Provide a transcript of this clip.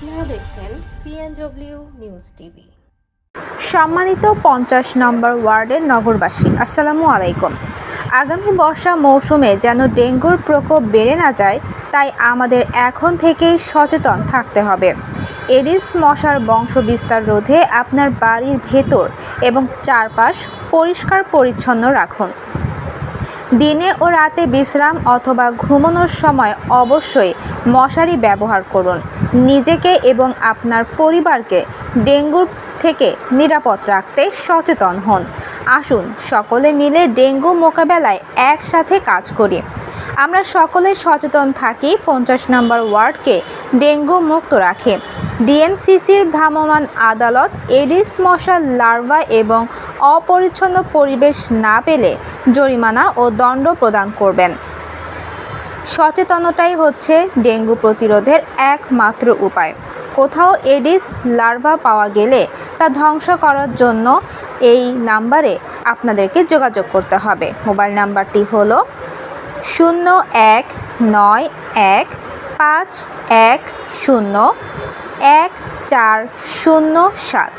আপনারা দেখছেন CNW news TV সম্মানিত পঞ্চাশ নম্বর ওয়ার্ডের নগরবাসী, আসসালামু আলাইকুম। আগামী বর্ষা মৌসুমে যেন ডেঙ্গুর প্রকোপ বেড়ে না যায়, তাই আমাদের এখন থেকেই সচেতন থাকতে হবে। এডিস মশার বংশবিস্তার রোধে আপনার বাড়ির ভেতর এবং চারপাশ পরিষ্কার পরিচ্ছন্ন রাখুন। দিনে ও রাতে বিশ্রাম অথবা ঘুমানোর সময় অবশ্যই মশারি ব্যবহার করুন। নিজেকে এবং আপনার পরিবারকে ডেঙ্গুর থেকে নিরাপদ রাখতে সচেতন হন। আসুন সকলে মিলে ডেঙ্গু মোকাবেলায় একসাথে কাজ করি। আমরা সকলে সচেতন থাকি, পঞ্চাশ নম্বর ওয়ার্ডকে ডেঙ্গু মুক্ত রাখে। ডিএনসিসির ভ্রাম্যমাণ আদালত এডিস মশার লার্ভা এবং অপরিচ্ছন্ন পরিবেশ না পেলে জরিমানা ও দণ্ড প্রদান করবেন। সচেতনতাই হচ্ছে ডেঙ্গু প্রতিরোধের একমাত্র উপায়। কোথাও এডিস লার্ভা পাওয়া গেলে তা ধ্বংস করার জন্য এই নাম্বারে আপনাদেরকে যোগাযোগ করতে হবে। মোবাইল নাম্বারটি হল শূন্য এক নয় এক পাঁচ এক শূন্য এক চার শূন্য সাত।